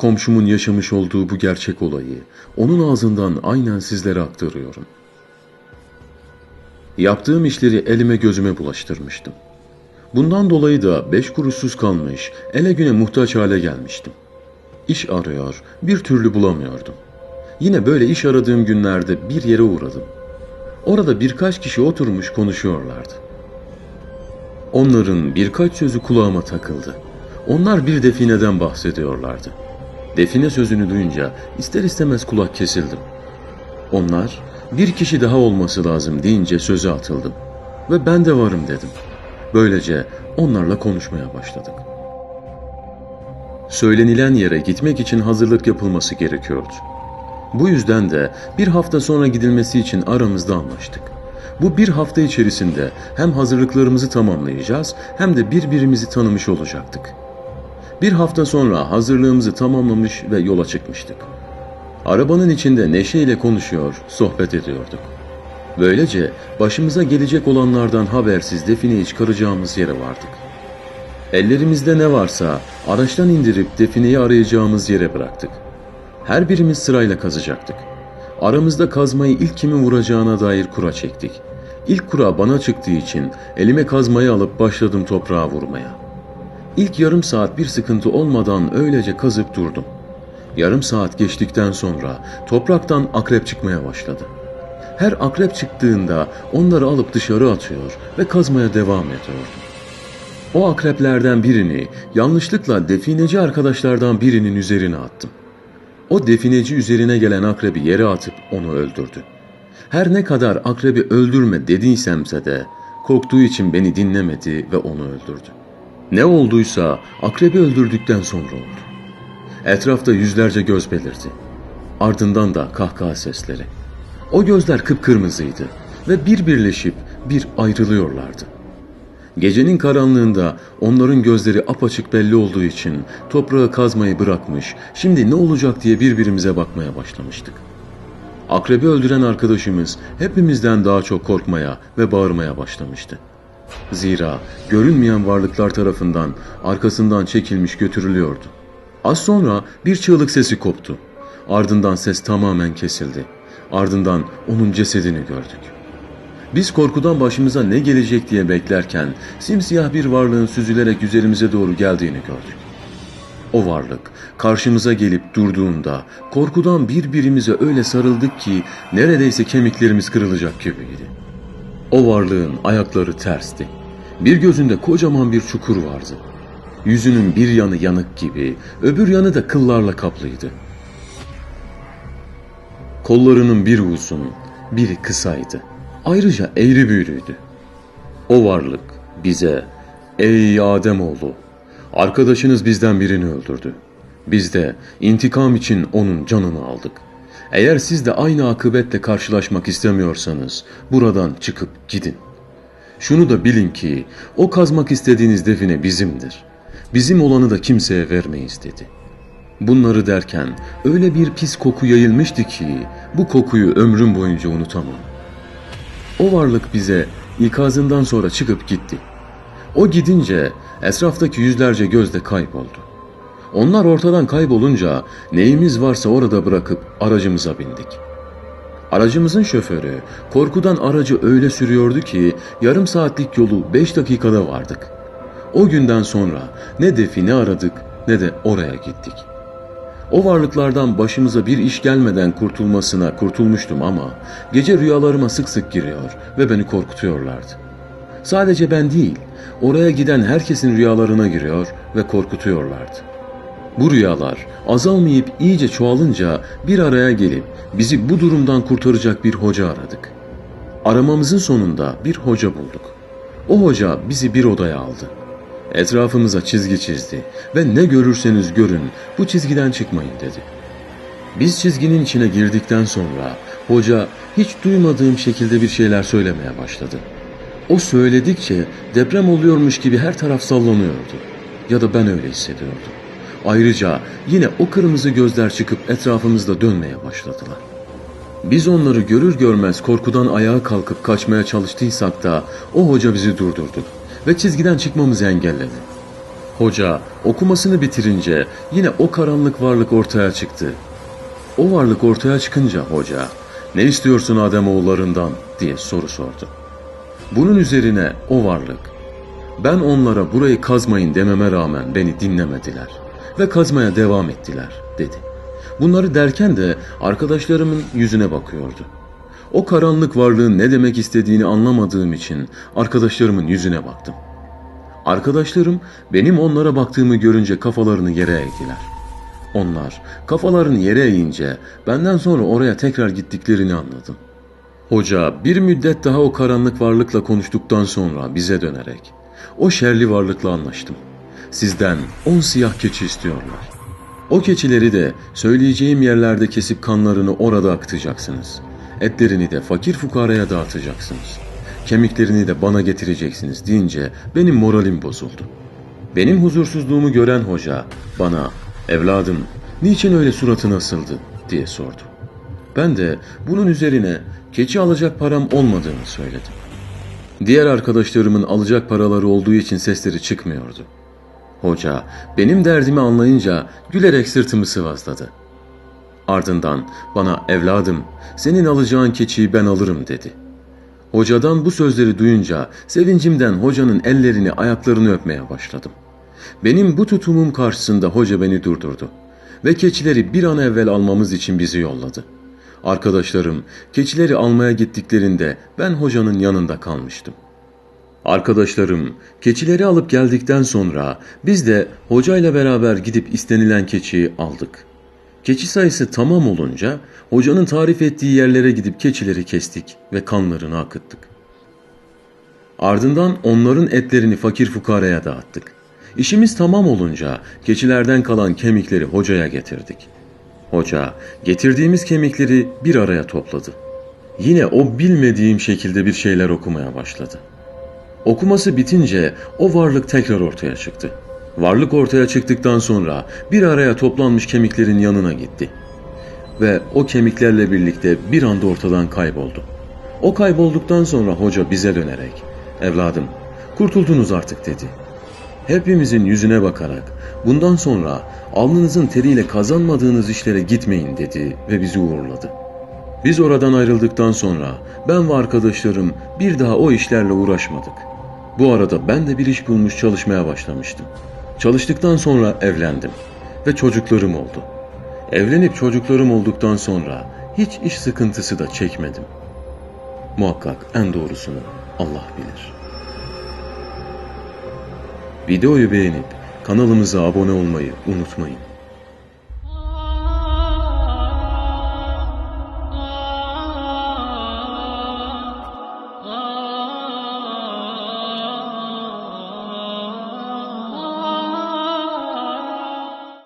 Komşumun yaşamış olduğu bu gerçek olayı onun ağzından aynen sizlere aktarıyorum. Yaptığım işleri elime gözüme bulaştırmıştım. Bundan dolayı da beş kuruşsuz kalmış, ele güne muhtaç hale gelmiştim. İş arıyor, bir türlü bulamıyordum. Yine böyle iş aradığım günlerde bir yere uğradım. Orada birkaç kişi oturmuş konuşuyorlardı. Onların birkaç sözü kulağıma takıldı. Onlar bir defineden bahsediyorlardı. Define sözünü duyunca ister istemez kulak kesildim. Onlar bir kişi daha olması lazım deyince söze atıldım. Ve ben de varım dedim. Böylece onlarla konuşmaya başladık. Söylenilen yere gitmek için hazırlık yapılması gerekiyordu. Bu yüzden de bir hafta sonra gidilmesi için aramızda anlaştık. Bu bir hafta içerisinde hem hazırlıklarımızı tamamlayacağız hem de birbirimizi tanımış olacaktık. Bir hafta sonra hazırlığımızı tamamlamış ve yola çıkmıştık. Arabanın içinde neşeyle konuşuyor, sohbet ediyorduk. Böylece başımıza gelecek olanlardan habersiz defineyi çıkaracağımız yere vardık. Ellerimizde ne varsa araçtan indirip defineyi arayacağımız yere bıraktık. Her birimiz sırayla kazacaktık. Aramızda kazmayı ilk kimin vuracağına dair kura çektik. İlk kura bana çıktığı için elime kazmayı alıp başladım toprağa vurmaya. İlk yarım saat bir sıkıntı olmadan öylece kazıp durdum. Yarım saat geçtikten sonra topraktan akrep çıkmaya başladı. Her akrep çıktığında onları alıp dışarı atıyor ve kazmaya devam ediyordum. O akreplerden birini yanlışlıkla defineci arkadaşlardan birinin üzerine attım. O defineci üzerine gelen akrebi yere atıp onu öldürdü. Her ne kadar akrebi öldürme dediysemse de korktuğu için beni dinlemedi ve onu öldürdü. Ne olduysa akrebi öldürdükten sonra oldu. Etrafta yüzlerce göz belirdi. Ardından da kahkaha sesleri. O gözler kıpkırmızıydı ve bir birleşip bir ayrılıyorlardı. Gecenin karanlığında onların gözleri apaçık belli olduğu için toprağı kazmayı bırakmış, şimdi ne olacak diye birbirimize bakmaya başlamıştık. Akrebi öldüren arkadaşımız hepimizden daha çok korkmaya ve bağırmaya başlamıştı. Zira görünmeyen varlıklar tarafından arkasından çekilmiş götürülüyordu. Az sonra bir çığlık sesi koptu. Ardından ses tamamen kesildi. Ardından onun cesedini gördük. Biz korkudan başımıza ne gelecek diye beklerken simsiyah bir varlığın süzülerek üzerimize doğru geldiğini gördük. O varlık karşımıza gelip durduğunda korkudan birbirimize öyle sarıldık ki neredeyse kemiklerimiz kırılacak gibiydi. O varlığın ayakları tersti. Bir gözünde kocaman bir çukur vardı. Yüzünün bir yanı yanık gibi, öbür yanı da kıllarla kaplıydı. Kollarının bir uzun, biri kısaydı. Ayrıca eğri büğrüydü. O varlık bize, ''Ey Ademoğlu, arkadaşınız bizden birini öldürdü. Biz de intikam için onun canını aldık. Eğer siz de aynı akıbetle karşılaşmak istemiyorsanız buradan çıkıp gidin. Şunu da bilin ki o kazmak istediğiniz define bizimdir. Bizim olanı da kimseye vermeyiz dedi. Bunları derken öyle bir pis koku yayılmıştı ki bu kokuyu ömrüm boyunca unutamam. O varlık bize ikazından sonra çıkıp gitti. O gidince etraftaki yüzlerce göz de kayboldu. Onlar ortadan kaybolunca neyimiz varsa orada bırakıp aracımıza bindik. Aracımızın şoförü korkudan aracı öyle sürüyordu ki yarım saatlik yolu beş dakikada vardık. O günden sonra ne define aradık ne de oraya gittik. O varlıklardan başımıza bir iş gelmeden kurtulmasına kurtulmuştum ama gece rüyalarıma sık sık giriyor ve beni korkutuyorlardı. Sadece ben değil, oraya giden herkesin rüyalarına giriyor ve korkutuyorlardı. Bu rüyalar azalmayıp iyice çoğalınca bir araya gelip bizi bu durumdan kurtaracak bir hoca aradık. Aramamızın sonunda bir hoca bulduk. O hoca bizi bir odaya aldı. Etrafımıza çizgi çizdi ve ne görürseniz görün bu çizgiden çıkmayın dedi. Biz çizginin içine girdikten sonra hoca hiç duymadığım şekilde bir şeyler söylemeye başladı. O söyledikçe deprem oluyormuş gibi her taraf sallanıyordu. Ya da ben öyle hissediyordum. Ayrıca yine o kırmızı gözler çıkıp etrafımızda dönmeye başladılar. Biz onları görür görmez korkudan ayağa kalkıp kaçmaya çalıştıysak da o hoca bizi durdurdu ve çizgiden çıkmamızı engelledi. Hoca okumasını bitirince yine o karanlık varlık ortaya çıktı. O varlık ortaya çıkınca hoca, ne istiyorsun Adem oğullarından diye soru sordu. Bunun üzerine o varlık, ben onlara burayı kazmayın dememe rağmen beni dinlemediler ve kazmaya devam ettiler dedi. Bunları derken de arkadaşlarımın yüzüne bakıyordu. O karanlık varlığın ne demek istediğini anlamadığım için arkadaşlarımın yüzüne baktım. Arkadaşlarım benim onlara baktığımı görünce kafalarını yere eğdiler. Onlar kafalarını yere eğince benden sonra oraya tekrar gittiklerini anladım. Hoca bir müddet daha o karanlık varlıkla konuştuktan sonra bize dönerek o şerli varlıkla anlaştım. Sizden on siyah keçi istiyorlar. O keçileri de söyleyeceğim yerlerde kesip kanlarını orada akıtacaksınız. Etlerini de fakir fukaraya dağıtacaksınız. Kemiklerini de bana getireceksiniz deyince benim moralim bozuldu. Benim huzursuzluğumu gören hoca bana evladım niçin öyle suratın asıldı diye sordu. Ben de bunun üzerine keçi alacak param olmadığını söyledim. Diğer arkadaşlarımın alacak paraları olduğu için sesleri çıkmıyordu. Hoca benim derdimi anlayınca gülerek sırtımı sıvazladı. Ardından bana evladım senin alacağın keçiyi ben alırım dedi. Hocadan bu sözleri duyunca sevincimden hocanın ellerini ayaklarını öpmeye başladım. Benim bu tutumum karşısında hoca beni durdurdu ve keçileri bir an evvel almamız için bizi yolladı. Arkadaşlarım keçileri almaya gittiklerinde ben hocanın yanında kalmıştım. Arkadaşlarım keçileri alıp geldikten sonra biz de hocayla beraber gidip istenilen keçiyi aldık. Keçi sayısı tamam olunca hocanın tarif ettiği yerlere gidip keçileri kestik ve kanlarını akıttık. Ardından onların etlerini fakir fukaraya dağıttık. İşimiz tamam olunca keçilerden kalan kemikleri hocaya getirdik. Hoca getirdiğimiz kemikleri bir araya topladı. Yine o bilmediğim şekilde bir şeyler okumaya başladı. Okuması bitince o varlık tekrar ortaya çıktı. Varlık ortaya çıktıktan sonra bir araya toplanmış kemiklerin yanına gitti. Ve o kemiklerle birlikte bir anda ortadan kayboldu. O kaybolduktan sonra hoca bize dönerek, evladım kurtuldunuz artık dedi. Hepimizin yüzüne bakarak bundan sonra alnınızın teriyle kazanmadığınız işlere gitmeyin dedi ve bizi uğurladı. Biz oradan ayrıldıktan sonra ben ve arkadaşlarım bir daha o işlerle uğraşmadık. Bu arada ben de bir iş bulmuş çalışmaya başlamıştım. Çalıştıktan sonra evlendim ve çocuklarım oldu. Evlenip çocuklarım olduktan sonra hiç iş sıkıntısı da çekmedim. Muhakkak en doğrusunu Allah bilir. Videoyu beğenip kanalımıza abone olmayı unutmayın.